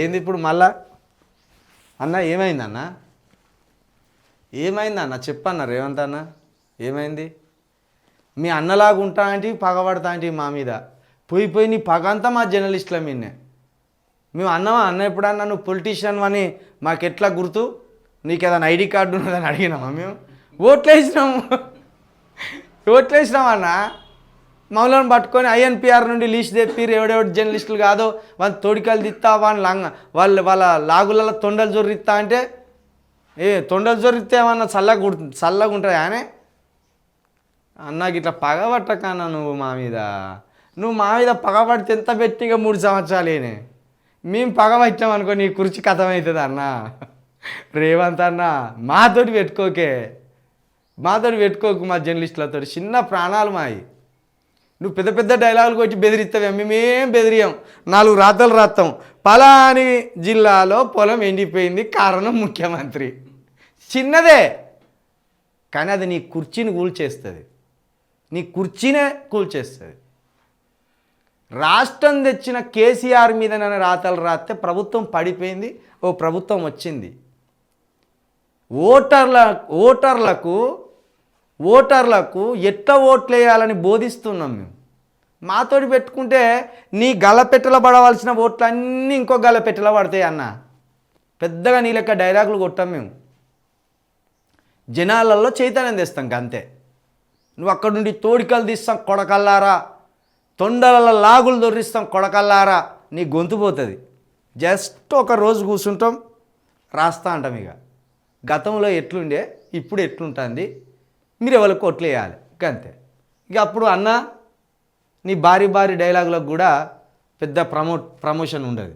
ఏంది ఇప్పుడు మళ్ళా? అన్న ఏమైందన్న ఏమైందన్న ఏమైంది అన్న? చెప్పన్న రేవంత్ అన్న. ఏమైంది? మీ అన్నలాగా ఉంటా అంటే పగబడతా అంటే మా మీద. పోయి పోయి నీ పగ అంతా మా జర్నలిస్టుల మీదనే. మేము అన్నమా? అన్న ఎప్పుడన్నా నువ్వు పొలిటీషియన్ అని మాకు ఎట్లా గుర్తు? నీకు ఏదైనా ఐడి కార్డు ఉన్నదని అడిగినామా మేము? ఓట్లు వేసినాము ఓట్లు పట్టుకొని ఐఎన్పిఆర్ నుండి లీస్ట్ తెప్పిరు ఎవడెవడు జర్నలిస్టులు కాదో వాళ్ళు తోడికలు తిత్తా వాళ్ళ లంగ వాళ్ళు వాళ్ళ లాగులలో తొండలు జొర్రిత్తా అంటే ఏ తొండలు జొర్రితే ఏమన్నా చల్లగా కుడుతుంది చల్లగా ఉంటుంది ఆనే అన్నాకి ఇట్లా పగబట్టకన్నా నువ్వు మా మీద. నువ్వు మా మీద పగబడితే ఎంత పెట్టిగా మూడు సంవత్సరాలేనే మేము పగబట్టాం అనుకో నీ కుర్చీ కథమవుతుంది అన్న. రేవంత్ అన్న మాతోటి పెట్టుకోకే. మాతోటి పెట్టుకోకు మా జర్నలిస్టులతో చిన్న ప్రాణాలు మాయి. నువ్వు పెద్ద పెద్ద డైలాగులు కొట్టి బెదిరిస్తావే? మేమేం బెదిరియం. నాలుగు రాతలు రాస్తాం పలాని జిల్లాలో పొలం ఎండిపోయింది కారణం ముఖ్యమంత్రి. చిన్నదే. కానీ అది నీ కుర్చీని కూల్చేస్తుంది. నీ కుర్చీనే కూల్చేస్తుంది. రాష్ట్రం తెచ్చిన కేసీఆర్ మీద నన్ను రాతలు రాస్తే ప్రభుత్వం పడిపోయింది ఓ ప్రభుత్వం వచ్చింది. ఓటర్ల ఓటర్లకు ఓటర్లకు ఎట్లా ఓట్లు వేయాలని బోధిస్తున్నాం మేము. మాతోటి పెట్టుకుంటే నీ గలపెట్టలో పడవలసిన ఓట్లు అన్నీ ఇంకో గలపెట్టలో పడతాయి అన్న. పెద్దగా నీ లెక్క డైలాగులు కొట్టాం మేము. జనాలలో చైతన్యం తెస్తాం అంతే నువ్వు అక్కడ నుండి తోడికలు తీస్తాం కొడకల్లారా. తొండలలో లాగులు దొరిస్తాం కొడకల్లారా. నీ గొంతు పోతుంది. జస్ట్ ఒక రోజు కూర్చుంటాం రాస్తా అంటాం ఇక. గతంలో ఎట్లుండే ఇప్పుడు ఎట్లుంటుంది మీరు ఎవరికి కొట్లు వేయాలి అంతే ఇక అప్పుడు అన్న నీ భారీ భారీ డైలాగులకు కూడా పెద్ద ప్రమో ప్రమోషన్ ఉండదు.